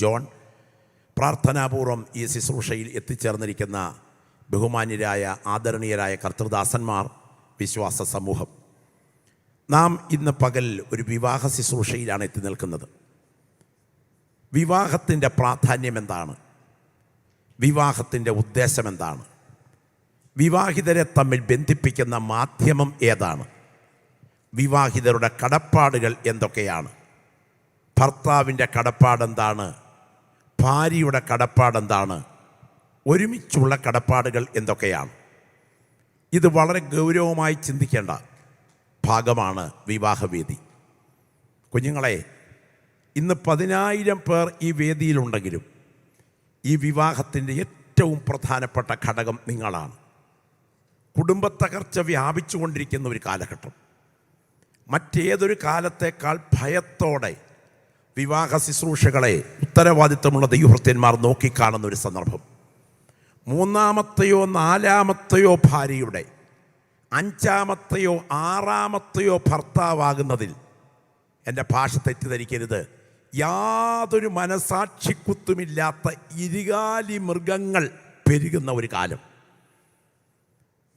John പ്രാർത്ഥനാപൂർവം ഈ ശുശ്രൂഷയിൽ എത്തിച്ചേർന്നിരിക്കുന്ന ബഹുമാന്യരായ ആദരണീയരായ കർത്തൃദാസന്മാർ വിശ്വാസ സമൂഹം. നാം ഇന്ന് പകൽ ഒരു വിവാഹ ശുശ്രൂഷയിലാണ് എത്തി നിൽക്കുന്നത്. വിവാഹത്തിന്റെ പ്രാധാന്യം എന്താണ്? വിവാഹത്തിന്റെ ഉദ്ദേശം എന്താണ്? വിവാഹിതരെ തമ്മിൽ ബന്ധിപ്പിക്കുന്ന മാധ്യമം ഏതാണ്? വിവാഹിതരുടെ കടപ്പാടുകൾ എന്തൊക്കെയാണ്? ഭർത്താവിന്റെ കടപ്പാടെന്താണ്? ഭാര്യയുടെ കടപ്പാടെന്താണ് ഒരുമിച്ചുള്ള കടപ്പാടുകൾ എന്തൊക്കെയാണ്? ഇത് വളരെ ഗൗരവമായി ചിന്തിക്കേണ്ട ഭാഗമാണ് വിവാഹവേദി. കുഞ്ഞുങ്ങളെ ഇന്ന് പതിനായിരം പേർ ഈ വേദിയിലുണ്ടെങ്കിലും ഈ വിവാഹത്തിന്റെ ഏറ്റവും പ്രധാനപ്പെട്ട ഘടകം നിങ്ങളാണ്. കുടുംബത്തകർച്ച വ്യാപിച്ചുകൊണ്ടിരിക്കുന്ന ഒരു കാലഘട്ടം. മറ്റേതൊരു കാലത്തേക്കാൾ ഭയത്തോടെ വിവാഹ ശുശ്രൂഷകളെ ഉത്തരവാദിത്തമുള്ള ദൈവഭൃത്യന്മാർ നോക്കിക്കാണുന്ന ഒരു സന്ദർഭം. മൂന്നാമത്തെയോ നാലാമത്തെയോ ഭാര്യയുടെ അഞ്ചാമത്തെയോ ആറാമത്തെയോ ഭർത്താവാകുന്നതിൽ എന്റെ ഭാഷ തെറ്റിദ്ധരിക്കരുത്. യാതൊരു മനസാക്ഷിക്കുത്തുമില്ലാത്ത ഇരുകാലി മൃഗങ്ങൾ പെരുകുന്ന ഒരു കാലം.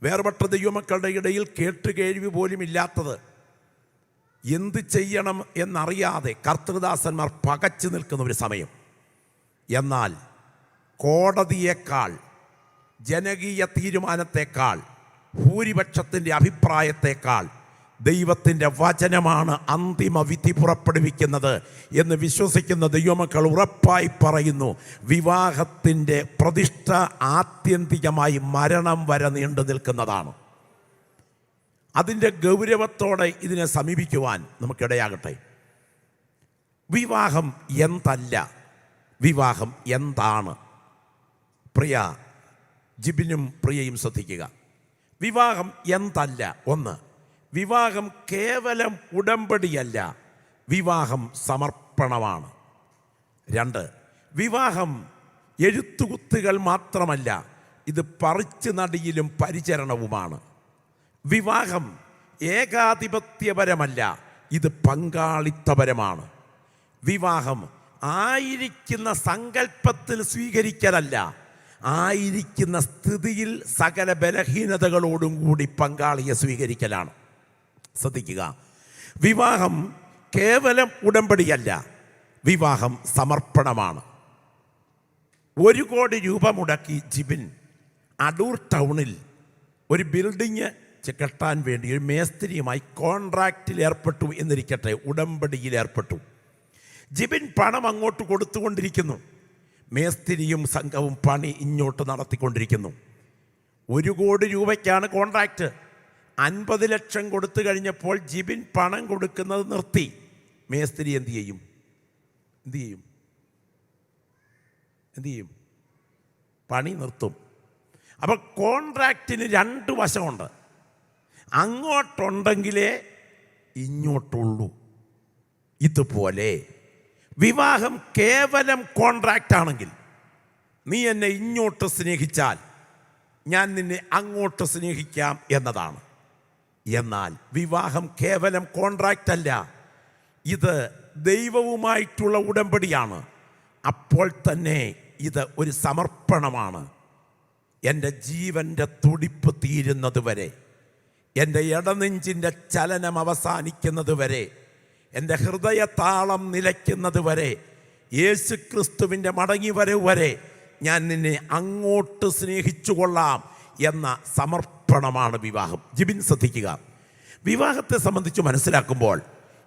വേർപെട്ട ദൈവമക്കളുടെ ഇടയിൽ കേട്ടുകേഴ്വി പോലും ഇല്ലാത്തത് എന്ത് ചെയ്യണം എന്നറിയാതെ കർത്തൃദാസന്മാർ പകച്ചു നിൽക്കുന്ന ഒരു സമയം. എന്നാൽ കോടതിയേക്കാൾ ജനകീയ തീരുമാനത്തേക്കാൾ ഭൂരിപക്ഷത്തിന്റെ അഭിപ്രായത്തേക്കാൾ ദൈവത്തിന്റെ വചനമാണ് അന്തിമ വിധി പുറപ്പെടുവിക്കുന്നത് എന്ന് വിശ്വസിക്കുന്ന ദൈവമക്കൾ ഉറപ്പായി പറയുന്നു വിവാഹത്തിന്റെ പ്രതിഷ്ഠ ആത്യന്തികമായി മരണം വരെ നീണ്ടു നിൽക്കുന്നതാണ്. അതിന്റെ ഗൗരവത്തോടെ ഇതിനെ സമീപിക്കുവാൻ നമുക്കിടയാകട്ടെ. വിവാഹം എന്തല്ല? വിവാഹം എന്താണ്? പ്രിയ ജിബിനും പ്രിയയും ശ്രദ്ധിക്കുക. വിവാഹം എന്തല്ല? ഒന്ന് വിവാഹം കേവലം ഉടമ്പടിയല്ല. വിവാഹം സമർപ്പണമാണ്. രണ്ട് വിവാഹം എഴുത്തുകുത്തുകൾ മാത്രമല്ല ഇത് പറിച്ചു നടിയിലും പരിചരണവുമാണ്. വിവാഹം ഏകാധിപത്യപരമല്ല ഇത് പങ്കാളിത്തപരമാണ്. വിവാഹം ആയിരിക്കുന്ന സങ്കല്പത്തിൽ സ്വീകരിക്കലല്ല ആയിരിക്കുന്ന സ്ഥിതിയിൽ സകല ബലഹീനതകളോടും കൂടി പങ്കാളിയെ സ്വീകരിക്കലാണ്. ശ്രദ്ധിക്കുക വിവാഹം കേവലം ഉടമ്പടിയല്ല വിവാഹം സമർപ്പണമാണ്. ഒരു കോടി രൂപ മുടക്കി ജിബിൻ അടൂർ ടൗണിൽ ഒരു ബിൽഡിങ് കെട്ടാൻ വേണ്ടി ഒരു മേസ്ത്രിയുമായി കോൺട്രാക്റ്റിൽ ഏർപ്പെട്ടു എന്നിരിക്കട്ടെ ഉടമ്പടിയിൽ ഏർപ്പെട്ടു. ജിബിൻ പണം അങ്ങോട്ട് കൊടുത്തുകൊണ്ടിരിക്കുന്നു. മേസ്തിരിയും സംഘവും പണി ഇങ്ങോട്ട് നടത്തിക്കൊണ്ടിരിക്കുന്നു. ഒരു കോടി രൂപയ്ക്കാണ് കോൺട്രാക്റ്റ് അൻപത് ലക്ഷം കൊടുത്തു കഴിഞ്ഞപ്പോൾ ജിബിൻ പണം കൊടുക്കുന്നത് നിർത്തി. മേസ്തിരി എന്ത് ചെയ്യും? എന്ത് ചെയ്യും? എന്ത് ചെയ്യും? പണി നിർത്തും. അപ്പോൾ കോൺട്രാക്റ്റിന് രണ്ട് വശമുണ്ട്. അങ്ങോട്ടുണ്ടെങ്കിലേ ഇങ്ങോട്ടുള്ളൂ. ഇതുപോലെ വിവാഹം കേവലം കോൺട്രാക്റ്റ് ആണെങ്കിൽ നീ എന്നെ ഇങ്ങോട്ട് സ്നേഹിച്ചാൽ ഞാൻ നിന്നെ അങ്ങോട്ട് സ്നേഹിക്കാം എന്നതാണ്. എന്നാൽ വിവാഹം കേവലം കോൺട്രാക്റ്റ് അല്ല. ഇത് ദൈവവുമായിട്ടുള്ള ഉടമ്പടിയാണ്. അപ്പോൾ തന്നെ ഇത് ഒരു സമർപ്പണമാണ്. എന്റെ ജീവന്റെ തുടിപ്പ് തീരുന്നത് വരെ എന്റെ ഇടനെഞ്ചിന്റെ ചലനം അവസാനിക്കുന്നത് വരെ എന്റെ ഹൃദയതാളം നിലയ്ക്കുന്നത് വരെ യേശു ക്രിസ്തുവിന്റെ മടങ്ങി വരവ് വരെ ഞാൻ നിന്നെ അങ്ങോട്ട് സ്നേഹിച്ചു കൊള്ളാം എന്ന സമർപ്പണമാണ് വിവാഹം. ജിബിൻ ശ്രദ്ധിക്കുക. വിവാഹത്തെ സംബന്ധിച്ച് മനസ്സിലാക്കുമ്പോൾ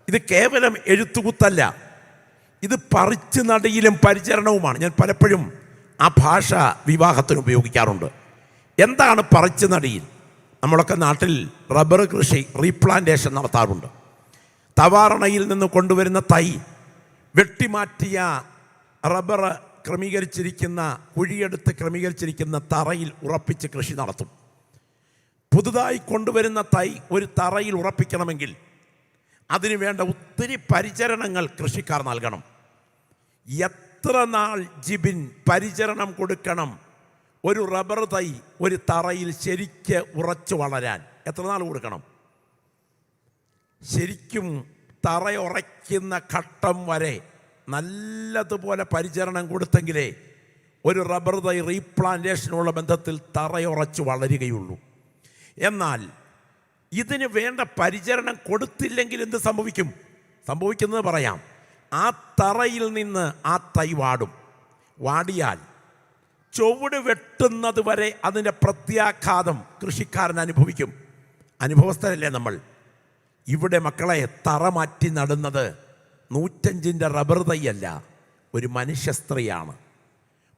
ഇത് കേവലം എഴുത്തുകുത്തല്ല ഇത് പറിച്ചു നടയിലും പരിചരണവുമാണ്. ഞാൻ പലപ്പോഴും ആ ഭാഷ വിവാഹത്തിന് ഉപയോഗിക്കാറുണ്ട്. എന്താണ് പറിച്ചു നടിയിൽ? നമ്മളൊക്കെ നാട്ടിൽ റബ്ബർ കൃഷി റീപ്ലാന്റേഷൻ നടത്താറുണ്ട്. തവാറണയിൽ നിന്ന് കൊണ്ടുവരുന്ന തൈ വെട്ടിമാറ്റിയ റബ്ബർ ക്രമീകരിച്ചിരിക്കുന്ന കുഴിയെടുത്ത് ക്രമീകരിച്ചിരിക്കുന്ന തറയിൽ ഉറപ്പിച്ച് കൃഷി നടത്തും. പുതുതായി കൊണ്ടുവരുന്ന തൈ ഒരു തറയിൽ ഉറപ്പിക്കണമെങ്കിൽ അതിന് വേണ്ട ഒത്തിരി പരിചരണങ്ങൾ കൃഷിക്കാർ നൽകണം. എത്ര നാൾ ജിബിൻ പരിചരണം കൊടുക്കണം? ഒരു റബ്ബർ തൈ ഒരു തറയിൽ ശരിക്ക് ഉറച്ചു വളരാൻ. എത്ര നാൾ കൊടുക്കണം? ശരിക്കും തറയുറയ്ക്കുന്ന ഘട്ടം വരെ നല്ലതുപോലെ പരിചരണം കൊടുത്തെങ്കിലേ ഒരു റബ്ബർ തൈ റീപ്ലാന്റേഷനുള്ള ബന്ധത്തിൽ തറയുറച്ച് വളരുകയുള്ളൂ. എന്നാൽ ഇതിന് വേണ്ട പരിചരണം കൊടുത്തില്ലെങ്കിൽ എന്ത് സംഭവിക്കും? സംഭവിക്കുന്നത് പറയാം. ആ തറയിൽ നിന്ന് ആ തൈ വാടും. വാടിയാൽ ചുവട് വെട്ടുന്നത് വരെ അതിന്റെ പ്രത്യാഘാതം കൃഷിക്കാരൻ അനുഭവിക്കും. അനുഭവസ്ഥരല്ലേ നമ്മൾ? ഇവിടെ മക്കളെ തറ മാറ്റി നടുന്നത് നൂറ്റഞ്ചിന്റെ റബ്ബർ തൈയല്ല ഒരു മനുഷ്യ സ്ത്രീയാണ്.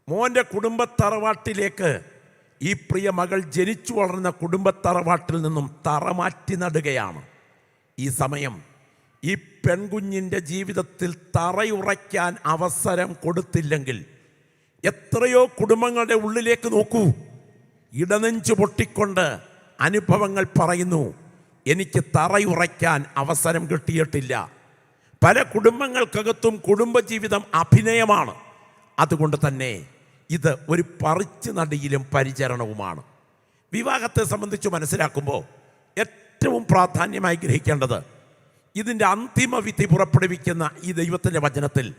മോന്റെ കുടുംബത്തറവാട്ടിലേക്ക് ഈ പ്രിയ മകൾ ജനിച്ചു വളർന്ന കുടുംബത്തറവാട്ടിൽ നിന്നും തറ മാറ്റി നടുകയാണ്. ഈ സമയം ഈ പെൺകുഞ്ഞിന്റെ ജീവിതത്തിൽ തറയുറയ്ക്കാൻ അവസരം കൊടുത്തില്ലെങ്കിൽ എത്രയോ കുടുംബങ്ങളുടെ ഉള്ളിലേക്ക് നോക്കൂ. ഇടനെഞ്ചു പൊട്ടിക്കൊണ്ട് അനുഭവങ്ങൾ പറയുന്നു. എനിക്ക് തറയുറയ്ക്കാൻ അവസരം കിട്ടിയിട്ടില്ല. പല കുടുംബങ്ങൾക്കകത്തും കുടുംബജീവിതം അഭിനയമാണ്. അതുകൊണ്ട് തന്നെ ഇത് ഒരു പറിച്ചു നടിയിലും പരിചരണവുമാണ്. വിവാഹത്തെ സംബന്ധിച്ച് മനസ്സിലാക്കുമ്പോൾ ഏറ്റവും പ്രാധാന്യമായി ഗ്രഹിക്കേണ്ടത് ഇതിന്റെ അന്തിമ വിധി പുറപ്പെടുവിക്കുന്ന ഈ ദൈവത്തിന്റെ വചനത്തിൽ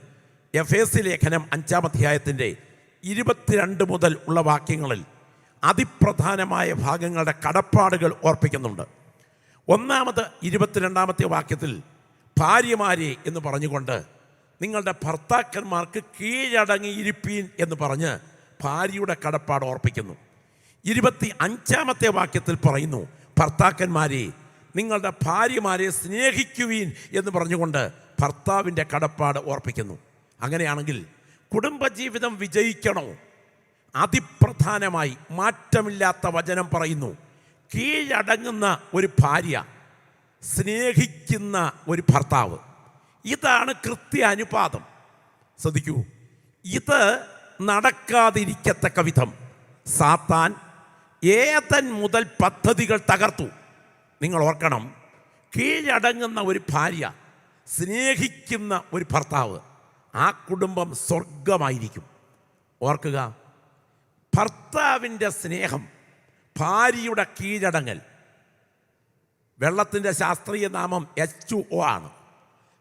എഫ് എസ് ലേഖനം അഞ്ചാം അധ്യായത്തിന്റെ ഇരുപത്തിരണ്ട് മുതൽ ഉള്ള വാക്യങ്ങളിൽ അതിപ്രധാനമായ ഭാഗങ്ങളുടെ കടപ്പാടുകൾ ഓർപ്പിക്കുന്നുണ്ട്. ഒന്നാമത് ഇരുപത്തിരണ്ടാമത്തെ വാക്യത്തിൽ ഭാര്യമാരെ എന്ന് പറഞ്ഞുകൊണ്ട് നിങ്ങളുടെ ഭർത്താക്കന്മാർക്ക് കീഴടങ്ങിയിരിപ്പീൻ എന്ന് പറഞ്ഞ് ഭാര്യയുടെ കടപ്പാട് ഓർപ്പിക്കുന്നു. ഇരുപത്തി അഞ്ചാമത്തെ വാക്യത്തിൽ പറയുന്നു ഭർത്താക്കന്മാരെ നിങ്ങളുടെ ഭാര്യമാരെ സ്നേഹിക്കുവീൻ എന്ന് പറഞ്ഞുകൊണ്ട് ഭർത്താവിന്റെ കടപ്പാട് ഓർപ്പിക്കുന്നു. അങ്ങനെയാണെങ്കിൽ കുടുംബജീവിതം വിജയിക്കണോ? അതിപ്രധാനമായി മാറ്റമില്ലാത്ത വചനം പറയുന്നു. കീഴടങ്ങുന്ന ഒരു ഭാര്യ സ്നേഹിക്കുന്ന ഒരു ഭർത്താവ്. ഇതാണ് കൃത്യ അനുപാതം ശ്രദ്ധിക്കൂ. ഇത് നടക്കാതിരിക്കത്തക്ക വിധം. സാത്താൻ ഏതൻ മുതൽ പദ്ധതികൾ തകർത്തു. നിങ്ങൾ ഓർക്കണം. കീഴടങ്ങുന്ന ഒരു ഭാര്യ സ്നേഹിക്കുന്ന ഒരു ഭർത്താവ്. ആ കുടുംബം സ്വർഗമായിരിക്കും ഓർക്കുക ഭർത്താവിന്റെ സ്നേഹം ഭാര്യയുടെ കീഴടങ്ങൽ. വെള്ളത്തിന്റെ ശാസ്ത്രീയ നാമം എച്ച് ഒ ആണ്.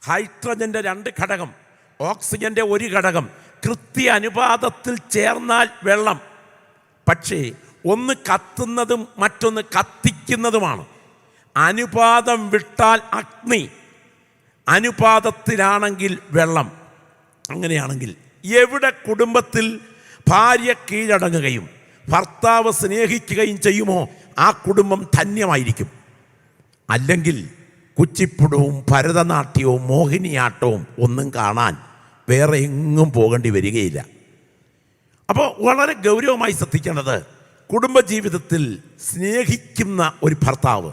ഹൈഡ്രജന്റെ രണ്ട് ഘടകം ഓക്സിജന്റെ ഒരു ഘടകം കൃത്യ അനുപാതത്തിൽ ചേർന്നാൽ വെള്ളം. പക്ഷേ ഒന്ന് കത്തുന്നതും മറ്റൊന്ന് കത്തിക്കുന്നതുമാണ്. അനുപാതം വിട്ടാൽ അഗ്നി. അനുപാതത്തിലാണെങ്കിൽ വെള്ളം. അങ്ങനെയാണെങ്കിൽ എവിടെ കുടുംബത്തിൽ ഭാര്യ കീഴടങ്ങുകയും ഭർത്താവ് സ്നേഹിക്കുകയും ചെയ്യുമോ ആ കുടുംബം ധന്യമായിരിക്കും. അല്ലെങ്കിൽ കുച്ചിപ്പുടവും ഭരതനാട്യവും മോഹിനിയാട്ടവും ഒന്നും കാണാൻ വേറെ എങ്ങും പോകേണ്ടി വരികയില്ല. അപ്പോൾ വളരെ ഗൗരവമായി ശ്രദ്ധിക്കേണ്ടത് കുടുംബജീവിതത്തിൽ സ്നേഹിക്കുന്ന ഒരു ഭർത്താവ്.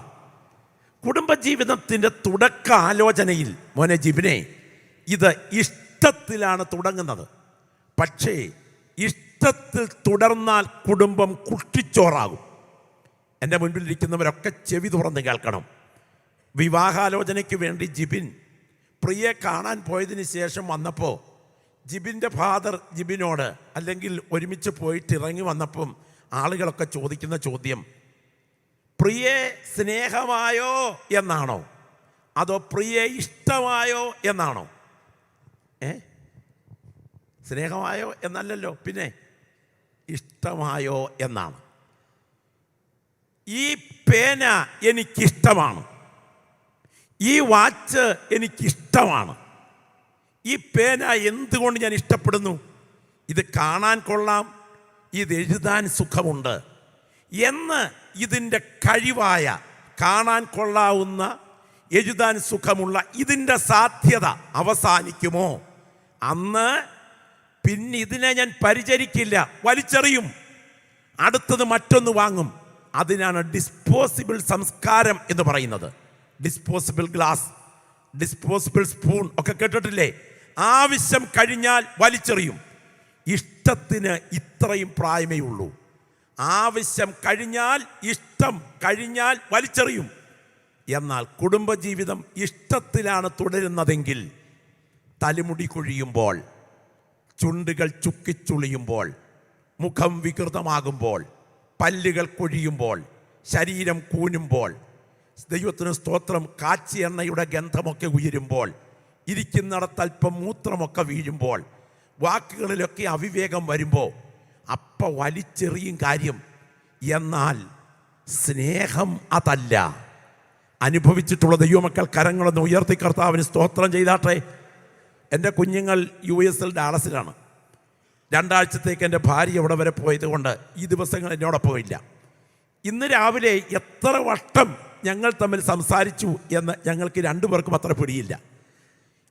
കുടുംബജീവിതത്തിന്റെ തുടക്ക ആലോചനയിൽ മോനെ ഇത് ഇത് ഇഷ്ടത്തിലാണ് തുടങ്ങുന്നത്. പക്ഷേ ഇഷ്ടത്തിൽ തുടർന്നാൽ കുടുംബം കുട്ടിച്ചോറാകും എന്റെ മുൻപിലിരിക്കുന്നവരൊക്കെ ചെവി തുറന്ന് കേൾക്കണം. വിവാഹാലോചനയ്ക്ക് വേണ്ടി ജിബിൻ പ്രിയെ കാണാൻ പോയതിന് ശേഷം വന്നപ്പോൾ ജിബിന്റെ ഫാദർ ജിബിനോട് അല്ലെങ്കിൽ ഒരുമിച്ച് പോയിട്ട് ഇറങ്ങി വന്നപ്പം ആളുകളൊക്കെ ചോദിക്കുന്ന ചോദ്യം പ്രിയെ സ്നേഹമായോ എന്നാണോ? അതോ പ്രിയെ ഇഷ്ടമായോ എന്നാണോ? ഏ? സ്നേഹമായോ എന്നല്ലല്ലോ. പിന്നെ ഇഷ്ടമായോ എന്നാണ്. ഈ പേന എനിക്കിഷ്ടമാണ്. ഈ വാച്ച് എനിക്കിഷ്ടമാണ്. ഈ പേന എന്തുകൊണ്ട് ഞാൻ ഇഷ്ടപ്പെടുന്നു? ഇത് കാണാൻ കൊള്ളാം. ഇത് എഴുതാൻ സുഖമുണ്ട്. എന്ന് ഇതിന്റെ കഴിവായ കാണാൻ കൊള്ളാവുന്ന എഴുതാൻ സുഖമുള്ള ഇതിന്റെ സാധ്യത അവസാനിക്കുമോ? അന്ന് പിന്നെ ഇതിനെ ഞാൻ പരിചരിക്കില്ല വലിച്ചെറിയും. അടുത്തത് മറ്റൊന്ന് വാങ്ങും. അതിനാണ് ഡിസ്പോസിബിൾ സംസ്കാരം എന്ന് പറയുന്നത്. ഡിസ്പോസിബിൾ ഗ്ലാസ് ഡിസ്പോസിബിൾ സ്പൂൺ ഒക്കെ കേട്ടിട്ടില്ലേ? ആവശ്യം കഴിഞ്ഞാൽ വലിച്ചെറിയും. ഇഷ്ടത്തിന് ഇത്രയും പ്രായമേ ഉള്ളൂ. ആവശ്യം കഴിഞ്ഞാൽ ഇഷ്ടം കഴിഞ്ഞാൽ വലിച്ചെറിയും. എന്നാൽ കുടുംബജീവിതം ഇഷ്ടത്തിലാണ് തുടരുന്നതെങ്കിൽ തലമുടി കൊഴിയുമ്പോൾ ചുണ്ടുകൾ ചുക്കിച്ചുളിയുമ്പോൾ മുഖം വികൃതമാകുമ്പോൾ പല്ലുകൾ കൊഴിയുമ്പോൾ ശരീരം കൂനുമ്പോൾ ദൈവത്തിന് സ്തോത്രം കാച്ചി എണ്ണയുടെ ഗന്ധമൊക്കെ ഉയരുമ്പോൾ ഇരിക്കുന്നിടത്തൽപ്പം മൂത്രമൊക്കെ വീഴുമ്പോൾ വാക്കുകളിലൊക്കെ അവിവേകം വരുമ്പോൾ അപ്പ വലിച്ചെറിയും കാര്യം. എന്നാൽ സ്നേഹം അതല്ല. അനുഭവിച്ചിട്ടുള്ള ദൈവമക്കൾ കരങ്ങളൊന്ന് ഉയർത്തി കർത്താവിന് സ്തോത്രം ചെയ്താട്ടെ. എന്റെ കുഞ്ഞുങ്ങൾ യു എസ് എൽ ഡാളസിലാണ് രണ്ടാഴ്ചത്തേക്ക് എന്റെ ഭാര്യ ഇവിടെ വരെ പോയത് കൊണ്ട് ഈ ദിവസങ്ങൾ എന്നോടൊപ്പം ഇല്ല. ഇന്ന് രാവിലെ എത്ര വട്ടം ഞങ്ങൾ തമ്മിൽ സംസാരിച്ചു എന്ന് ഞങ്ങൾക്ക് രണ്ടു പേർക്കും അത്ര പിടിയില്ല.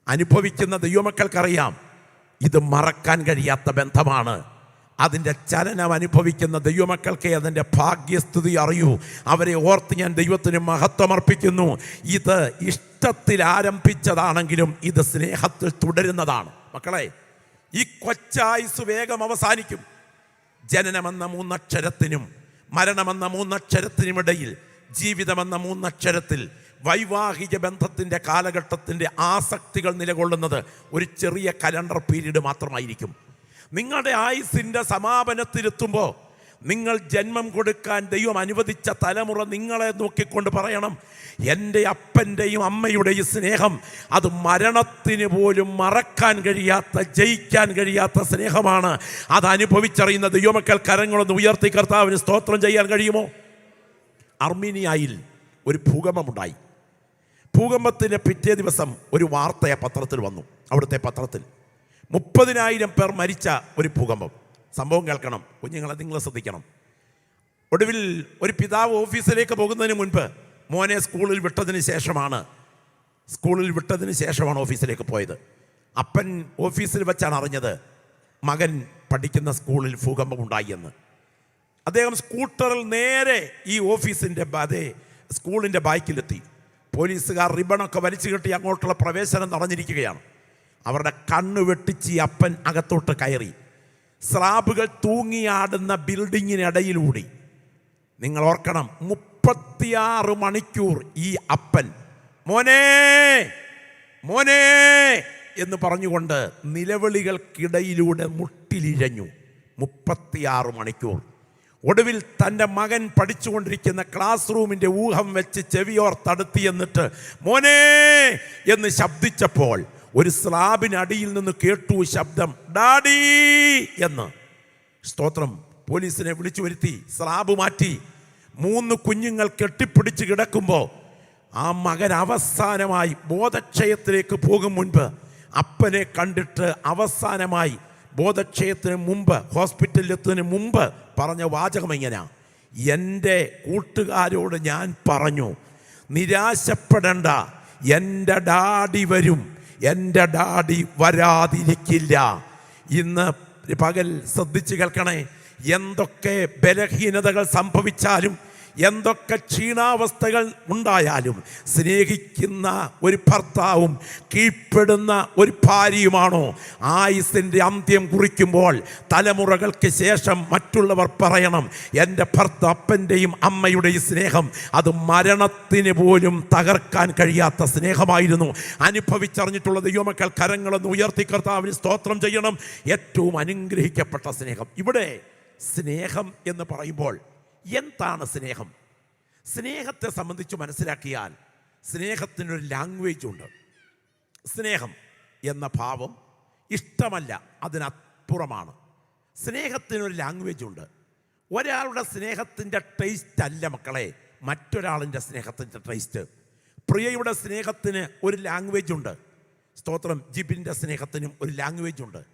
അനുഭവിക്കുന്ന ദൈവമക്കൾക്കറിയാം ഇത് മറക്കാൻ കഴിയാത്ത ബന്ധമാണ്. അതിന്റെ ചലനം അനുഭവിക്കുന്ന ദൈവമക്കൾക്ക് അതിന്റെ ഭാഗ്യസ്ഥിതി അറിയൂ. അവരെ ഓർത്ത് ഞാൻ ദൈവത്തിന് മഹത്വമർപ്പിക്കുന്നു ഇത് ഇഷ്ടത്തിൽ ആരംഭിച്ചതാണെങ്കിലും ഇത് സ്നേഹത്തിൽ തുടരുന്നതാണ്. മക്കളെ ഈ കൊച്ചായുസ് വേഗം അവസാനിക്കും. ജനനമെന്ന മൂന്നക്ഷരത്തിനും മരണമെന്ന മൂന്നക്ഷരത്തിനുമിടയിൽ ജീവിതമെന്ന മൂന്നക്ഷരത്തിൽ വൈവാഹിക ബന്ധത്തിന്റെ കാലഘട്ടത്തിന്റെ ആസക്തികൾ നിലകൊള്ളുന്നത് ഒരു ചെറിയ കലണ്ടർ പീരീഡ് മാത്രമായിരിക്കും. നിങ്ങളുടെ ആയുസിന്റെ സമാപനത്തിലെത്തുമ്പോൾ നിങ്ങൾ ജന്മം കൊടുക്കാൻ ദൈവം അനുവദിച്ച തലമുറ നിങ്ങളെ നോക്കിക്കൊണ്ട് പറയണം. എന്റെ അപ്പന്റെയും അമ്മയുടെയും സ്നേഹം അത് മരണത്തിന് പോലും മറക്കാൻ കഴിയാത്ത ജയിക്കാൻ കഴിയാത്ത സ്നേഹമാണ്. അത് അനുഭവിച്ചറിയുന്ന ദൈവമക്കൾ കരങ്ങളൊന്ന് ഉയർത്തി കർത്താവിന് സ്തോത്രം ചെയ്യാൻ കഴിയുമോ? അർമീനിയായിൽ ഒരു ഭൂകമ്പമുണ്ടായി. ഭൂകമ്പത്തിന്റെ പിറ്റേ ദിവസം ഒരു വാർത്ത പത്രത്തിൽ വന്നു. അവിടുത്തെ പത്രത്തിൽ. മുപ്പതിനായിരം പേർ മരിച്ച ഒരു ഭൂകമ്പം. സംഭവം കേൾക്കണം. കുഞ്ഞുങ്ങളെ നിങ്ങൾ ശ്രദ്ധിക്കണം. ഒടുവിൽ ഒരു പിതാവ് ഓഫീസിലേക്ക് പോകുന്നതിന് മുൻപ് മോനെ സ്കൂളിൽ വിട്ടതിന് ശേഷമാണ് സ്കൂളിൽ വിട്ടതിന് ശേഷമാണ് ഓഫീസിലേക്ക് പോയത്. അപ്പൻ ഓഫീസിൽ വെച്ചാണ് അറിഞ്ഞത് മകൻ പഠിക്കുന്ന സ്കൂളിൽ ഭൂകമ്പം ഉണ്ടായി എന്ന്. അദ്ദേഹം സ്കൂട്ടറിൽ നേരെ ഈ ഓഫീസിന്റെ അതേ സ്കൂളിന്റെ ബാക്കിലെത്തി. പോലീസുകാർ റിബണൊക്കെ വലിച്ചു കെട്ടി അങ്ങോട്ടുള്ള പ്രവേശനം നടന്നിരിക്കുകയാണ്. അവരുടെ കണ്ണ് വെട്ടിച്ച് ഈ അപ്പൻ അകത്തോട്ട് കയറി. സ്ലാബുകൾ തൂങ്ങിയാടുന്ന ബിൽഡിങ്ങിനിടയിലൂടെ. നിങ്ങൾ ഓർക്കണം മുപ്പത്തിയാറ് മണിക്കൂർ ഈ അപ്പൻ മോനെ മോനെ എന്ന് പറഞ്ഞുകൊണ്ട് നിലവിളികൾക്കിടയിലൂടെ മുട്ടിലിഴഞ്ഞു. മുപ്പത്തിയാറ് മണിക്കൂർ. ഒടുവിൽ തന്റെ മകൻ പഠിച്ചുകൊണ്ടിരിക്കുന്ന ക്ലാസ് റൂമിന്റെ ഊഹം വെച്ച് ചെവിയോർ തടുത്തി എന്നിട്ട് മോനേ എന്ന് ശബ്ദിച്ചപ്പോൾ ഒരു സ്ലാബിനടിയിൽ നിന്ന് കേട്ടു ശബ്ദം ഡാഡി എന്ന്. സ്തോത്രം. പോലീസിനെ വിളിച്ചു വരുത്തി സ്ലാബ് മാറ്റി. മൂന്ന് കുഞ്ഞുങ്ങൾ കെട്ടിപ്പിടിച്ച് കിടക്കുമ്പോൾ ആ മകൻ അവസാനമായി ബോധക്ഷയത്തിലേക്ക് പോകും മുൻപ് അപ്പനെ കണ്ടിട്ട് അവസാനമായി ബോധക്ഷയത്തിന് മുമ്പ് ഹോസ്പിറ്റലിൽ എത്തുന്നതിന് മുമ്പ് പറഞ്ഞ വാചകം എങ്ങനെയാ എന്റെ കൂട്ടുകാരോട് ഞാൻ പറഞ്ഞു നിരാശപ്പെടേണ്ട എന്റെ ഡാഡി വരും എന്റെ ഡാഡി വരാതിരിക്കില്ല. ഇന്ന് പകൽ ശ്രദ്ധിച്ചു കേൾക്കണേ എന്തൊക്കെ ബലഹീനതകൾ സംഭവിച്ചാലും എന്തൊക്കെ ക്ഷീണാവസ്ഥകൾ ഉണ്ടായാലും സ്നേഹിക്കുന്ന ഒരു ഭർത്താവും കീഴ്പ്പെടുന്ന ഒരു ഭാര്യയുമാണോ? ആയുസിന്റെ അന്ത്യം കുറിക്കുമ്പോൾ തലമുറകൾക്ക് ശേഷം മറ്റുള്ളവർ പറയണം എന്റെ ഭർത്ത അപ്പന്റെയും അമ്മയുടെയും സ്നേഹം അത് മരണത്തിന് പോലും തകർക്കാൻ കഴിയാത്ത സ്നേഹമായിരുന്നു. അനുഭവിച്ചറിഞ്ഞിട്ടുള്ള ദൈവമക്കൾ കരങ്ങളൊന്ന് ഉയർത്തി കർത്താവിന് സ്തോത്രം ചെയ്യണം. ഏറ്റവും അനുഗ്രഹിക്കപ്പെട്ട സ്നേഹം. ഇവിടെ സ്നേഹം എന്ന് പറയുമ്പോൾ എന്താണ് സ്നേഹം? സ്നേഹത്തെ സംബന്ധിച്ച് മനസ്സിലാക്കിയാൽ സ്നേഹത്തിനൊരു ലാംഗ്വേജ് ഉണ്ട്. സ്നേഹം എന്ന ഭാവം ഇഷ്ടമല്ല അതിനപ്പുറമാണ്. സ്നേഹത്തിനൊരു ലാംഗ്വേജ് ഉണ്ട്. ഒരാളുടെ സ്നേഹത്തിന്റെ ടേസ്റ്റ് അല്ല മക്കളെ മറ്റൊരാളിന്റെ സ്നേഹത്തിന്റെ ടേസ്റ്റ് പ്രിയയുടെ സ്നേഹത്തിന് ഒരു ലാംഗ്വേജ് ഉണ്ട്. സ്തോത്രം ജിബിന്റെ സ്നേഹത്തിനും ഒരു ലാംഗ്വേജ് ഉണ്ട്.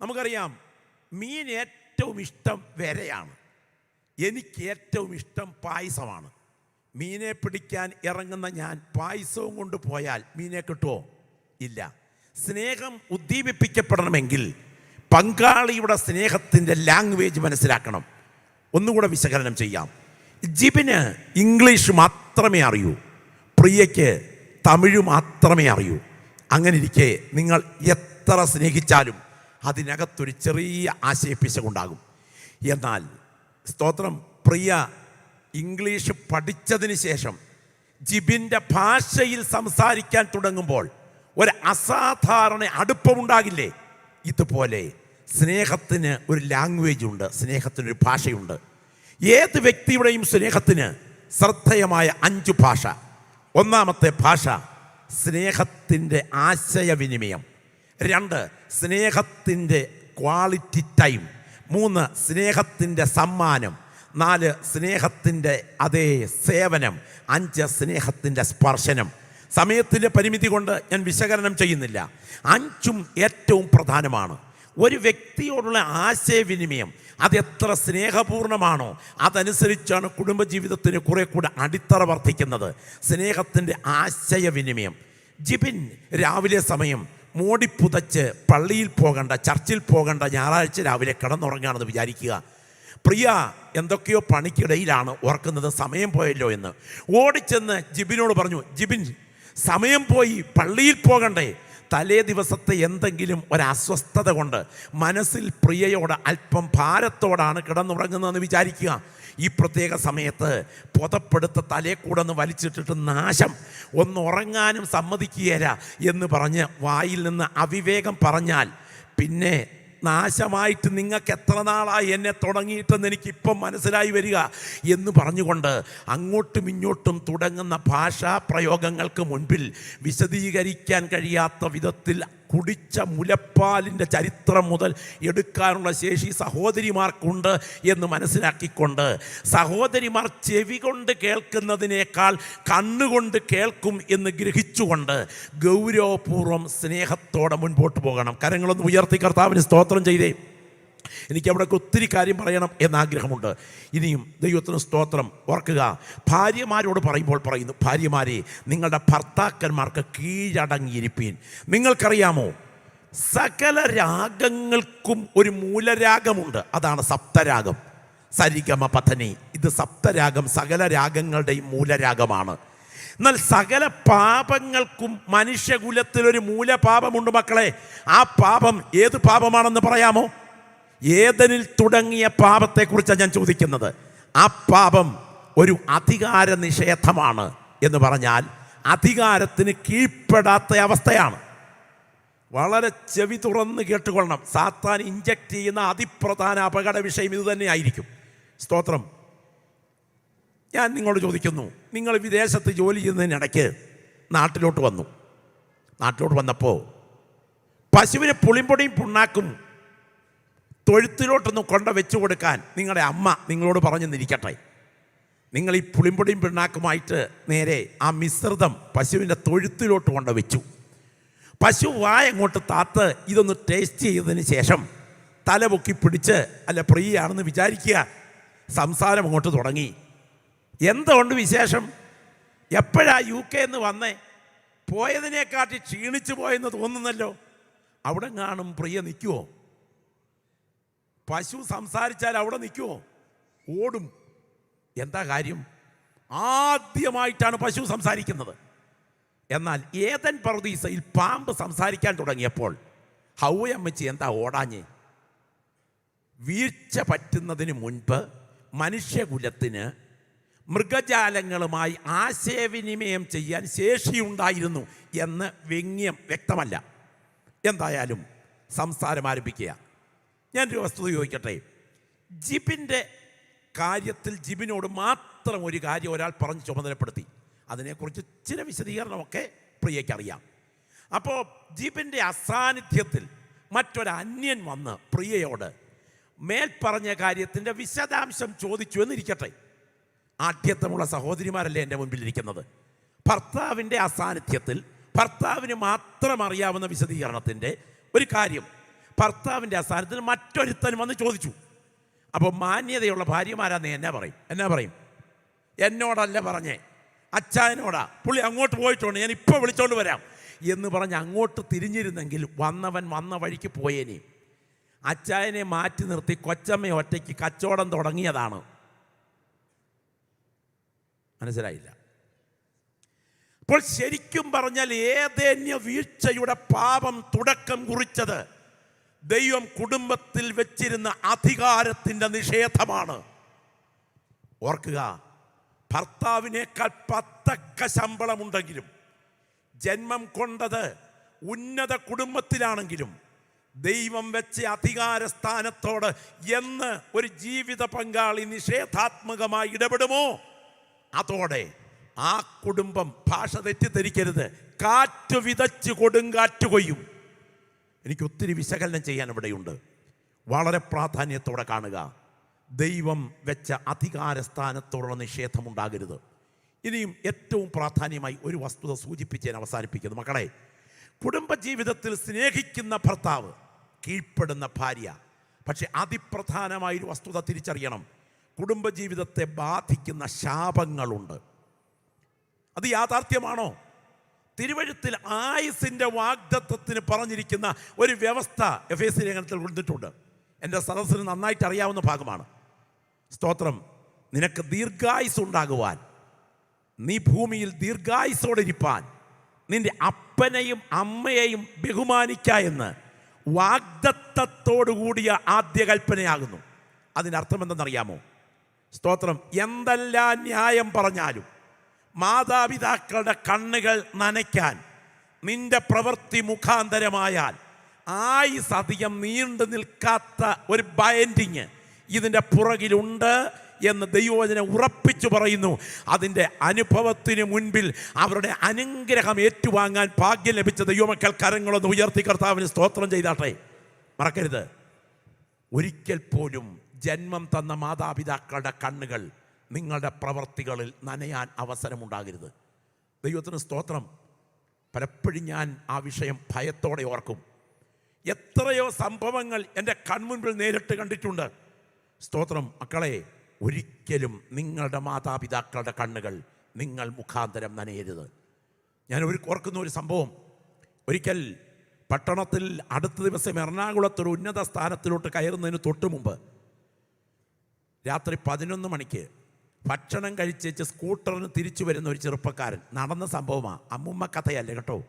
നമുക്കറിയാം മീൻ ഏറ്റവും ഇഷ്ടം വരയാണ്. എനിക്ക് ഏറ്റവും ഇഷ്ടം പായസമാണ്. മീനെ പിടിക്കാൻ ഇറങ്ങുന്ന ഞാൻ പായസവും കൊണ്ട് പോയാൽ മീനെ കിട്ടുമോ ഇല്ല. സ്നേഹം ഉദ്ദീപിപ്പിക്കപ്പെടണമെങ്കിൽ പങ്കാളിയുടെ സ്നേഹത്തിന്റെ ലാംഗ്വേജ് മനസ്സിലാക്കണം. ഒന്നുകൂടെ വിശകലനം ചെയ്യാം. ജിബിന് ഇംഗ്ലീഷ് മാത്രമേ അറിയൂ. പ്രിയയ്ക്ക് തമിഴ് മാത്രമേ അറിയൂ. അങ്ങനെ ഇരിക്കെ നിങ്ങൾ എത്ര സ്നേഹിച്ചാലും അതിനകത്തൊരു ചെറിയ ആശയപ്പിശകുണ്ടാകും. എന്നാൽ സ്തോത്രം. പ്രിയ ഇംഗ്ലീഷ് പഠിച്ചതിന് ശേഷം ജിബിന്റെ ഭാഷയിൽ സംസാരിക്കാൻ തുടങ്ങുമ്പോൾ ഒരു അസാധാരണ അടുപ്പമുണ്ടാകില്ലേ? ഇതുപോലെ സ്നേഹത്തിന് ഒരു ലാംഗ്വേജ് ഉണ്ട് സ്നേഹത്തിനൊരു ഭാഷയുണ്ട്. ഏത് വ്യക്തിയുടെയും സ്നേഹത്തിന് ശ്രദ്ധേയമായ അഞ്ച് ഭാഷ. ഒന്നാമത്തെ ഭാഷ സ്നേഹത്തിന്റെ ആശയവിനിമയം. രണ്ട് സ്നേഹത്തിന്റെ ക്വാളിറ്റി ടൈം മൂന്ന് സ്നേഹത്തിന്റെ സമ്മാനം. നാല് സ്നേഹത്തിന്റെ അതേ സേവനം. അഞ്ച് സ്നേഹത്തിന്റെ സ്പർശനം. സമയത്തിന്റെ പരിമിതി കൊണ്ട് ഞാൻ വിശകലനം ചെയ്യുന്നില്ല. അഞ്ചും ഏറ്റവും പ്രധാനമാണ്. ഒരു വ്യക്തിയോടുള്ള ആശയവിനിമയം അതെത്ര സ്നേഹപൂർണമാണോ അതനുസരിച്ചാണ് കുടുംബജീവിതത്തിന് കുറെ കൂടെ അടിത്തറ വർദ്ധിക്കുന്നത് സ്നേഹത്തിന്റെ ആശയവിനിമയം. ജിബിൻ രാവിലെ സമയം. മോടിപ്പുതച്ച് പള്ളിയിൽ പോകണ്ട ചർച്ചിൽ പോകണ്ട ഞായറാഴ്ച രാവിലെ കിടന്നുറങ്ങുകയാണെന്ന് വിചാരിക്കുക. പ്രിയ എന്തൊക്കെയോ പണിക്കിടയിലാണ് ഓർക്കുന്നത് സമയം പോയല്ലോ എന്ന്. ഓടിച്ചെന്ന് ജിബിനോട് പറഞ്ഞു ജിബിൻ സമയം പോയി പള്ളിയിൽ പോകണ്ടേ. തലേ ദിവസത്തെ എന്തെങ്കിലും ഒരസ്വസ്ഥത കൊണ്ട് മനസ്സിൽ പ്രിയയോട് അല്പം ഭാരത്തോടാണ് കിടന്നുറങ്ങുന്നതെന്ന് വിചാരിക്കുക. ഈ പ്രത്യേക സമയത്ത് പുതപ്പെടുത്ത തലേ കൂടെ ഒന്ന് വലിച്ചിട്ടിട്ട് നാശം. ഒന്ന് ഉറങ്ങാനും സമ്മതിക്കുകയില്ല എന്ന് പറഞ്ഞ് വായിൽ നിന്ന് അവിവേകം പറഞ്ഞാൽ പിന്നെ നാശമായിട്ട് നിങ്ങൾക്ക് എത്ര നാളായി എന്നെ തുടങ്ങിയിട്ടെന്ന് എനിക്കിപ്പം മനസ്സിലായി വരിക എന്ന് പറഞ്ഞുകൊണ്ട് അങ്ങോട്ടും ഇങ്ങോട്ടും തുടങ്ങുന്ന ഭാഷാ പ്രയോഗങ്ങൾക്ക് മുൻപിൽ വിശദീകരിക്കാൻ കഴിയാത്ത വിധത്തിൽ കുടിച്ച മുലപ്പാലിന്റെ ചരിത്രം മുതൽ എടുക്കാനുള്ള ശേഷി സഹോദരിമാർക്കുണ്ട് എന്ന് മനസ്സിലാക്കിക്കൊണ്ട് സഹോദരിമാർ ചെവി കൊണ്ട് കേൾക്കുന്നതിനേക്കാൾ കണ്ണുകൊണ്ട് കേൾക്കും എന്ന് ഗ്രഹിച്ചുകൊണ്ട് ഗൗരവപൂർവം സ്നേഹത്തോടെ മുൻപോട്ട് പോകണം. കരങ്ങളൊന്ന് ഉയർത്തി കർത്താവിന് സ്തോത്രം ചെയ്തേ. എനിക്ക് അവിടെ ഒത്തിരി കാര്യം പറയണം എന്ന ആഗ്രഹമുണ്ട് ഇനിയും ദൈവത്തിന് സ്തോത്രം. ഓർക്കുക ഭാര്യമാരോട് പറയുമ്പോൾ പറയുന്നു ഭാര്യമാരെ നിങ്ങളുടെ ഭർത്താക്കന്മാർക്ക് കീഴടങ്ങിയിരിപ്പീൻ. നിങ്ങൾക്കറിയാമോ? സകല രാഗങ്ങൾക്കും ഒരു മൂലരാഗമുണ്ട്. അതാണ് സപ്തരാഗം. സരിഗമ പഥനി. ഇത് സപ്തരാഗം സകല രാഗങ്ങളുടെയും മൂലരാഗമാണ്. എന്നാൽ സകല പാപങ്ങൾക്കും മനുഷ്യകുലത്തിലൊരു മൂലപാപമുണ്ട് മക്കളെ. ആ പാപം ഏത് പാപമാണെന്ന് പറയാമോ? ഏതനിൽ തുടങ്ങിയ പാപത്തെക്കുറിച്ചാണ് ഞാൻ ചോദിക്കുന്നത്. ആ പാപം ഒരു അധികാര നിഷേധമാണ് എന്ന് പറഞ്ഞാൽ അധികാരത്തിന് കീഴ്പ്പെടാത്ത അവസ്ഥയാണ്. വളരെ ചെവി തുറന്ന് കേട്ടുകൊള്ളണം. സാത്താൻ ഇഞ്ചക്ട് ചെയ്യുന്ന അതിപ്രധാന അപകട വിഷയം ഇത് തന്നെയായിരിക്കും സ്തോത്രം. ഞാൻ നിങ്ങളോട് ചോദിക്കുന്നു നിങ്ങൾ വിദേശത്ത് ജോലി ചെയ്യുന്നതിനിടയ്ക്ക് നാട്ടിലോട്ട് വന്നു. നാട്ടിലോട്ട് വന്നപ്പോൾ പശുവിന് പുളിമ്പൊടിയും പുണ്ണാക്കും തൊഴുത്തിലോട്ടൊന്ന് കൊണ്ട വെച്ചു കൊടുക്കാൻ നിങ്ങളുടെ അമ്മ നിങ്ങളോട് പറഞ്ഞു നിൽക്കട്ടെ നിങ്ങൾ ഈ പുളിമ്പൊടിയും പിണ്ണാക്കുമായിട്ട് നേരെ ആ മിശ്രിതം പശുവിന്റെ തൊഴുത്തിലോട്ട് കൊണ്ട വെച്ചു. പശു വായ അങ്ങോട്ട് താത്ത് ഇതൊന്ന് ടേസ്റ്റ് ചെയ്തതിന് ശേഷം തല പൊക്കി പിടിച്ച് അല്ല പ്രിയാണെന്ന് വിചാരിക്കുക. സംസാരം അങ്ങോട്ട് തുടങ്ങി. എന്തുകൊണ്ട് വിശേഷം? എപ്പോഴാ യു കെ എന്ന് വന്നേ? പോയതിനെക്കാട്ടി ക്ഷീണിച്ചു പോയെന്ന് തോന്നുന്നല്ലോ. അവിടെ കാണും പ്രിയ നിൽക്കുമോ പശു സംസാരിച്ചാൽ അവിടെ നിൽക്കുമോ ഓടും. എന്താ കാര്യം? ആദ്യമായിട്ടാണ് പശു സംസാരിക്കുന്നത്. എന്നാൽ ഏതൻ പർദീസയിൽ പാമ്പ് സംസാരിക്കാൻ തുടങ്ങിയപ്പോൾ ഹൗയമ്മച്ചി എന്താ ഓടാഞ്ഞ്? വീഴ്ച പറ്റുന്നതിന് മുൻപ് മനുഷ്യകുലത്തിന് മൃഗജാലങ്ങളുമായി ആശയവിനിമയം ചെയ്യാൻ ശേഷിയുണ്ടായിരുന്നു എന്ന് വ്യംഗ്യം വ്യക്തമല്ല. എന്തായാലും സംസാരം ആരംഭിക്കുക. ഞാനൊരു വസ്തുത ചോദിക്കട്ടെ? ജിബിന്റെ കാര്യത്തിൽ ജിബിനോട് മാത്രം ഒരു കാര്യം ഒരാൾ പറഞ്ഞ് ചുമതലപ്പെടുത്തി. അതിനെക്കുറിച്ച് ചില വിശദീകരണമൊക്കെ പ്രിയയ്ക്ക് അറിയാം അപ്പോൾ ജിബിന്റെ അസാന്നിധ്യത്തിൽ മറ്റൊരന്യൻ വന്ന് പ്രിയയോട് മേൽപ്പറഞ്ഞ കാര്യത്തിന്റെ വിശദാംശം ചോദിച്ചു എന്നിരിക്കട്ടെ. ആഢ്യത്വമുള്ള സഹോദരിമാരല്ലേ എന്റെ മുമ്പിലിരിക്കുന്നത്? ഭർത്താവിന്റെ അസാന്നിധ്യത്തിൽ ഭർത്താവിന് മാത്രം അറിയാവുന്ന വിശദീകരണത്തിന്റെ ഒരു കാര്യം ഭർത്താവിന്റെ അസ്ഥാനത്തിൽ മറ്റൊരുത്തൻ വന്ന് ചോദിച്ചു. അപ്പോൾ മാന്യതയുള്ള ഭാര്യമാരാന്ന് എന്നാ പറയും? എന്നാ പറയും? എന്നോടല്ല പറഞ്ഞേ. അച്ചായനോടാ പുള്ളി അങ്ങോട്ട് പോയിട്ടുണ്ട്. ഞാൻ ഇപ്പോൾ വിളിച്ചോണ്ട് വരാം. എന്ന് പറഞ്ഞ് അങ്ങോട്ട് തിരിഞ്ഞിരുന്നെങ്കിൽ വന്നവൻ വന്ന വഴിക്ക് പോയേനെ. അച്ചായനെ മാറ്റി നിർത്തി കൊച്ചമ്മ ഒറ്റയ്ക്ക് കച്ചവടം തുടങ്ങിയതാണ്. മനസ്സിലായില്ല. അപ്പോൾ ശരിക്കും പറഞ്ഞാൽ ഏതേന്യ വീഴ്ചയുടെ പാപം തുടക്കം കുറിച്ചത്? ദൈവം കുടുംബത്തിൽ വെച്ചിരുന്ന അധികാരത്തിന്റെ നിഷേധമാണ്. ഓർക്കുക ഭർത്താവിനേക്കാൾ പത്തക്ക ശമ്പളമുണ്ടെങ്കിലും ജന്മം കൊണ്ടത് ഉന്നത കുടുംബത്തിലാണെങ്കിലും ദൈവം വെച്ച അധികാര സ്ഥാനത്തോട് എന്ന് ഒരു ജീവിത പങ്കാളി നിഷേധാത്മകമായി ഇടപെടുമോ? അതോടെ ആ കുടുംബം ഭാഷ തെറ്റിദ്ധരിക്കരുത്. കാറ്റ് വിതച്ച് കൊടുങ്കാറ്റ് കൊയ്യും. എനിക്ക് ഒത്തിരി വിശകലനം ചെയ്യാൻ ഇവിടെയുണ്ട്. വളരെ പ്രാധാന്യത്തോടെ കാണുക. ദൈവം വെച്ച അധികാര സ്ഥാനത്തോടുള്ള നിഷേധമുണ്ടാകരുത്. ഇനിയും ഏറ്റവും പ്രാധാന്യമായി ഒരു വസ്തുത സൂചിപ്പിച്ച് ഞാൻ അവസാനിപ്പിക്കുന്നു. മക്കളെ കുടുംബജീവിതത്തിൽ സ്നേഹിക്കുന്ന ഭർത്താവ് കീഴ്പ്പെടുന്ന ഭാര്യ. പക്ഷെ അതിപ്രധാനമായ ഒരു വസ്തുത തിരിച്ചറിയണം. കുടുംബജീവിതത്തെ ബാധിക്കുന്ന ശാപങ്ങളുണ്ട്. അത് യാഥാർത്ഥ്യമാണോ? തിരുവഴുത്തിൽ ആയുസിന്റെ വാഗ്ദത്വത്തിന് പറഞ്ഞിരിക്കുന്ന ഒരു വ്യവസ്ഥ എഫ് എസ് ലേഖനത്തിൽ കൊടുത്തിട്ടുണ്ട്. എന്റെ സദസ്സിന് നന്നായിട്ട് അറിയാവുന്ന ഭാഗമാണ്. സ്തോത്രം നിനക്ക് ദീർഘായുസ് ഉണ്ടാകുവാൻ നീ ഭൂമിയിൽ ദീർഘായുസോടെ ഇരിപ്പാൻ നിന്റെ അപ്പനെയും അമ്മയെയും ബഹുമാനിക്ക എന്ന് വാഗ്ദത്തത്തോടു കൂടിയ ആദ്യ കൽപ്പനയാകുന്നു. അതിനർത്ഥം എന്തെന്നറിയാമോ? സ്തോത്രം എന്തെല്ലാം ന്യായം പറഞ്ഞാലും മാതാപിതാക്കളുടെ കണ്ണുകൾ നനയ്ക്കാൻ നിന്റെ പ്രവൃത്തി മുഖാന്തരമായാൽ ആയുസ് അധികം നീണ്ടു നിൽക്കാത്ത ഒരു ബൈൻഡിങ് ഇതിന്റെ പുറകിലുണ്ട് എന്ന് ദൈവവചനം ഉറപ്പിച്ചു പറയുന്നു. അതിന്റെ അനുഭവത്തിന് മുൻപിൽ അവരുടെ അനുഗ്രഹം ഏറ്റുവാങ്ങാൻ ഭാഗ്യം ലഭിച്ച ദൈവമക്കൾ കരങ്ങളൊന്ന് ഉയർത്തി കർത്താവിന് സ്തോത്രം ചെയ്താട്ടെ. മറക്കരുത്. ഒരിക്കൽ പോലും ജന്മം തന്ന മാതാപിതാക്കളുടെ കണ്ണുകൾ നിങ്ങളുടെ പ്രവർത്തികളിൽ നനയാൻ അവസരമുണ്ടാകരുത്. ദൈവത്തിന് സ്തോത്രം. പലപ്പോഴും ഞാൻ ആ വിഷയം ഭയത്തോടെ ഓർക്കും. എത്രയോ സംഭവങ്ങൾ എന്റെ കൺമുൻപിൽ നേരിട്ട് കണ്ടിട്ടുണ്ട്. സ്തോത്രം മക്കളെ ഒരിക്കലും നിങ്ങളുടെ മാതാപിതാക്കളുടെ കണ്ണുകൾ നിങ്ങൾ മുഖാന്തരം നനയരുത്. ഞാൻ ഒരു ഓർക്കുന്ന ഒരു സംഭവം. ഒരിക്കൽ പട്ടണത്തിൽ അടുത്ത ദിവസം എറണാകുളത്തൊരു ഉന്നത സ്ഥാനത്തിലോട്ട് കയറുന്നതിന് തൊട്ട് മുമ്പ് രാത്രി പതിനൊന്ന് മണിക്ക് ഭക്ഷണം കഴിച്ചേച്ച് സ്കൂട്ടറിന് തിരിച്ചു വരുന്ന ഒരു ചെറുപ്പക്കാരൻ. നടന്ന സംഭവമാണ് അമ്മുമ്മ കഥയല്ല കേട്ടോ?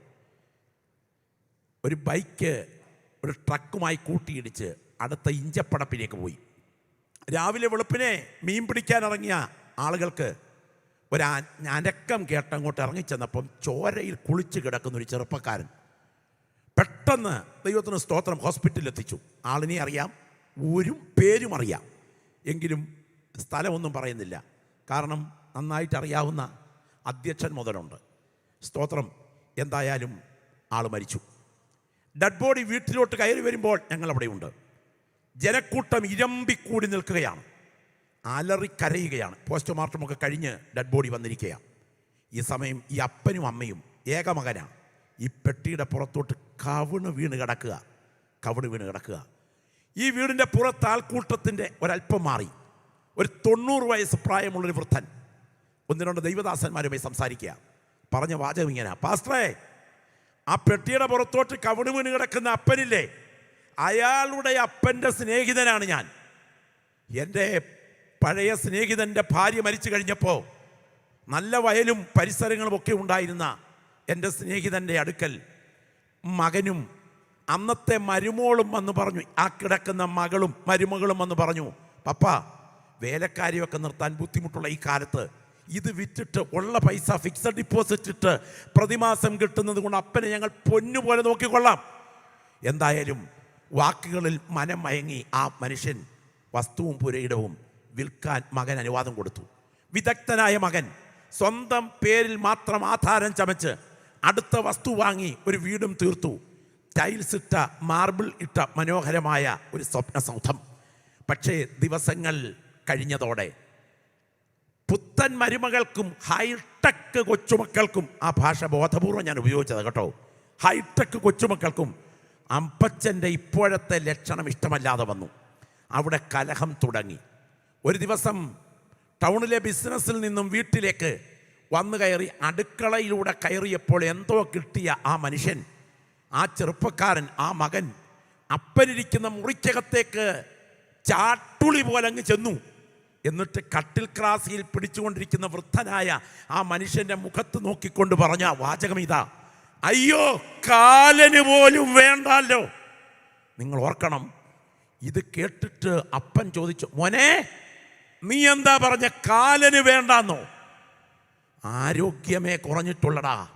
ഒരു ബൈക്ക് ഒരു ട്രക്കുമായി കൂട്ടിയിടിച്ച് അടുത്ത ഇഞ്ചപ്പടപ്പിലേക്ക് പോയി. രാവിലെ വെളുപ്പിനെ മീൻ പിടിക്കാൻ ഇറങ്ങിയ ആളുകൾക്ക് ഒരു അനക്കം കേട്ടങ്ങോട്ട് ഇറങ്ങിച്ചെന്നപ്പം ചോരയിൽ കുളിച്ച് കിടക്കുന്ന ഒരു ചെറുപ്പക്കാരൻ പെട്ടെന്ന് ദൈവത്തിന് സ്തോത്രം ഹോസ്പിറ്റലിൽ എത്തിച്ചു ആളിനെ അറിയാം ഒരു പേരും അറിയാം. എങ്കിലും സ്ഥലമൊന്നും പറയുന്നില്ല. കാരണം നന്നായിട്ട് അറിയാവുന്ന അധ്യക്ഷൻ മുതലുണ്ട്. സ്തോത്രം. എന്തായാലും ആൾ മരിച്ചു. ഡെഡ് ബോഡി വീട്ടിലോട്ട് കയറി വരുമ്പോൾ ഞങ്ങൾ അവിടെയുണ്ട് ജനക്കൂട്ടം ഇരമ്പിക്കൂടി നിൽക്കുകയാണ്. അലറി കരയുകയാണ് പോസ്റ്റ്മോർട്ടമൊക്കെ കഴിഞ്ഞ് ഡെഡ് ബോഡി വന്നിരിക്കുകയാണ്. ഈ സമയം ഈ അപ്പനും അമ്മയും ഏകമകനാണ് ഈ പെട്ടിയുടെ പുറത്തോട്ട് കവിണ് വീണ് കിടക്കുക. കവിണ് വീണ് കിടക്കുക. ഈ വീടിന്റെ പുറത്ത് ആൾക്കൂട്ടത്തിന്റെ ഒരല്പം മാറി. ഒരു തൊണ്ണൂറ് വയസ്സ് പ്രായമുള്ളൊരു വൃദ്ധൻ. ഒന്ന് രണ്ട് ദൈവദാസന്മാരുമായി സംസാരിക്കുക. പറഞ്ഞ വാചകം ഇങ്ങനെ. പാസ്റ്ററേ ആ പെട്ടിയുടെ പുറത്തോട്ട് കവിണ് വീണ് കിടക്കുന്ന അപ്പനില്ലേ? അയാളുടെ അപ്പന്റെ സ്നേഹിതനാണ് ഞാൻ. എന്റെ പഴയ സ്നേഹിതന്റെ ഭാര്യ മരിച്ചു കഴിഞ്ഞപ്പോൾ നല്ല വയലും പരിസരങ്ങളും ഒക്കെ ഉണ്ടായിരുന്ന എന്റെ സ്നേഹിതന്റെ അടുക്കൽ മകനും അന്നത്തെ മരുമോളും വന്ന് പറഞ്ഞു. ആ കിടക്കുന്ന മകളും മരുമകളും വന്ന് പറഞ്ഞു പപ്പ വേലക്കാരിയൊക്കെ നിർത്താൻ ബുദ്ധിമുട്ടുള്ള ഈ കാലത്ത് ഇത് വിറ്റിട്ട് ഉള്ള പൈസ ഫിക്സഡ് ഡിപ്പോസിറ്റ് ഇട്ട് പ്രതിമാസം കിട്ടുന്നത് കൊണ്ട് അപ്പനെ ഞങ്ങൾ പൊന്നുപോലെ നോക്കിക്കൊള്ളാം. എന്തായാലും വാക്കുകളിൽ മനം മയങ്ങി ആ മനുഷ്യൻ വസ്തുവും പുരയിടവും വിൽക്കാൻ മകൻ അനുവാദം കൊടുത്തു. വിദഗ്ധനായ മകൻ സ്വന്തം പേരിൽ മാത്രം ആധാരം ചമച്ച് അടുത്ത വസ്തു വാങ്ങി ഒരു വീടും തീർത്തു. ടൈൽസ് ഇട്ട മാർബിൾ ഇട്ട മനോഹരമായ ഒരു സ്വപ്ന സൗധം പക്ഷേ ദിവസങ്ങൾ കഴിഞ്ഞതോടെ. പുത്തൻ മരുമകൾക്കും ഹൈടെക് കൊച്ചുമക്കൾക്കും ആ ഭാഷ ബോധപൂർവം ഞാൻ ഉപയോഗിച്ചത് കേട്ടോ. ഹൈടെക് കൊച്ചുമക്കൾക്കും അമ്പച്ചന്റെ ഇപ്പോഴത്തെ ലക്ഷണം ഇഷ്ടമല്ലാതെ വന്നു. അവിടെ കലഹം തുടങ്ങി. ഒരു ദിവസം ടൗണിലെ ബിസിനസ്സിൽ നിന്നും വീട്ടിലേക്ക് വന്നു കയറി അടുക്കളയിലൂടെ കയറിയപ്പോൾ എന്തോ കിട്ടിയ ആ മനുഷ്യൻ ആ ചെറുപ്പക്കാരൻ ആ മകൻ അപ്പനിരിക്കുന്ന മുറിക്കകത്തേക്ക് ചാട്ടുളി പോലെ അങ്ങ് ചെന്നു. എന്നിട്ട് കട്ടിൽ ക്രാസിയിൽ പിടിച്ചുകൊണ്ടിരിക്കുന്ന വൃദ്ധനായ ആ മനുഷ്യന്റെ മുഖത്ത് നോക്കിക്കൊണ്ട് പറഞ്ഞ വാചകം ഇതാ. അയ്യോ കാലന് പോലും വേണ്ടല്ലോ. നിങ്ങൾ ഓർക്കണം ഇത് കേട്ടിട്ട് അപ്പൻ ചോദിച്ചു മോനെ നീ എന്താ പറഞ്ഞ കാലന് വേണ്ടെന്നോ? ആരോഗ്യമേ കുറഞ്ഞിട്ടുള്ളടാ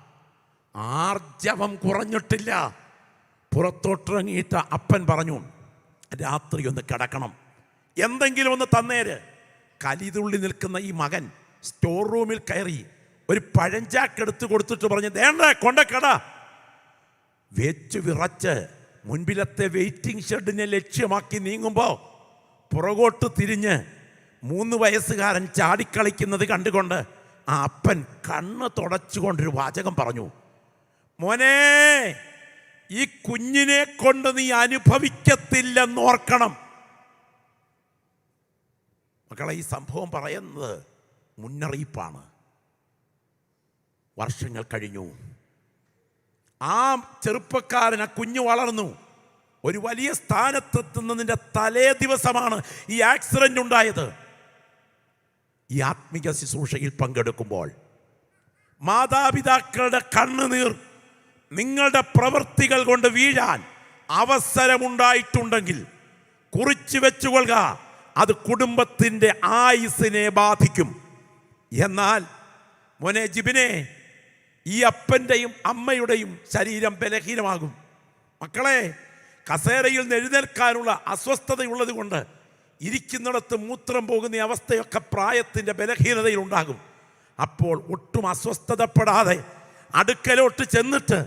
ആർജവം കുറഞ്ഞിട്ടില്ല. പുറത്തോട്ടിറങ്ങിയിട്ട് അപ്പൻ പറഞ്ഞു രാത്രി ഒന്ന് കിടക്കണം എന്തെങ്കിലും ഒന്ന് തന്നേര്. കലിതുള്ളി നിൽക്കുന്ന ഈ മകൻ സ്റ്റോർ റൂമിൽ കയറി ഒരു പഴഞ്ചാക്ക് എടുത്തു കൊടുത്തിട്ട് പറഞ്ഞു വേണ്ട കൊണ്ടക്കട. വെച്ച് വിറച്ച് മുൻപിലത്തെ വെയിറ്റിംഗ് ഷെഡിനെ ലക്ഷ്യമാക്കി നീങ്ങുമ്പോൾ പുറകോട്ട് തിരിഞ്ഞ് മൂന്ന് വയസ്സുകാരൻ ചാടിക്കളിക്കുന്നത് കണ്ടുകൊണ്ട് ആ അപ്പൻ കണ്ണ് തുടച്ചുകൊണ്ടൊരു വാചകം പറഞ്ഞു മോനെ ഈ കുഞ്ഞിനെ കൊണ്ട് നീ അനുഭവിക്കത്തില്ലെന്നോർക്കണം മക്കളെ ഈ സംഭവം പറയുന്നത് മുന്നറിയിപ്പാണ്. വർഷങ്ങൾ കഴിഞ്ഞു. ആ ചെറുപ്പക്കാരൻ ആ കുഞ്ഞു വളർന്നു. ഒരു വലിയ സ്ഥാനത്തെത്തുന്നതിന്റെ തലേ ദിവസമാണ് ഈ ആക്സിഡന്റ് ഉണ്ടായത്. ഈ ആത്മിക ശുശ്രൂഷയിൽ പങ്കെടുക്കുമ്പോൾ മാതാപിതാക്കളുടെ കണ്ണുനീർ നിങ്ങളുടെ പ്രവൃത്തികൾ കൊണ്ട് വീഴാൻ അവസരമുണ്ടായിട്ടുണ്ടെങ്കിൽ കുറിച്ചു വെച്ചുകൊള്ളുക. അത് കുടുംബത്തിന്റെ ആയുസിനെ ബാധിക്കും. എന്നാൽ മോനെ ജിബിനെ ഈ അപ്പന്റെയും അമ്മയുടെയും ശരീരം ബലഹീനമാകും. മക്കളെ കസേരയിൽ എഴുന്നേൽക്കാനുള്ള അസ്വസ്ഥതയുള്ളത് കൊണ്ട് ഇരിക്കുന്നിടത്ത് മൂത്രം പോകുന്ന അവസ്ഥയൊക്കെ പ്രായത്തിന്റെ ബലഹീനതയിൽ ഉണ്ടാകും അപ്പോൾ ഒട്ടും അസ്വസ്ഥതപ്പെടാതെ അടുക്കലോട്ട് ചെന്നിട്ട്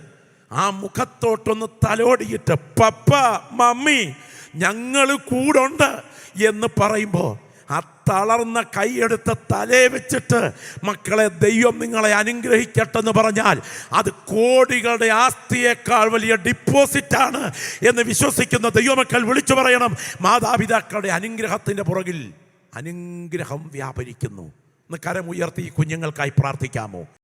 ആ മുഖത്തോട്ടൊന്ന് തലോടിയിട്ട് പപ്പ മമ്മി ഞങ്ങൾ കൂടുണ്ട്. എന്ന് പറയുമ്പോൾ ആ തളർന്ന കൈയെടുത്ത തലേ വെച്ചിട്ട് മക്കളെ ദൈവം നിങ്ങളെ അനുഗ്രഹിക്കട്ടെ എന്ന് പറഞ്ഞാൽ അത് കോടികളുടെ ആസ്തിയേക്കാൾ വലിയ ഡിപ്പോസിറ്റാണ് എന്ന് വിശ്വസിക്കുന്ന ദൈവമക്കൾ വിളിച്ചു പറയണം. മാതാപിതാക്കളുടെ അനുഗ്രഹത്തിന്റെ പുറകിൽ അനുഗ്രഹം വ്യാപരിക്കുന്നു. എന്ന് കരമുയർത്തി കുഞ്ഞുങ്ങൾക്കായി പ്രാർത്ഥിക്കാമോ?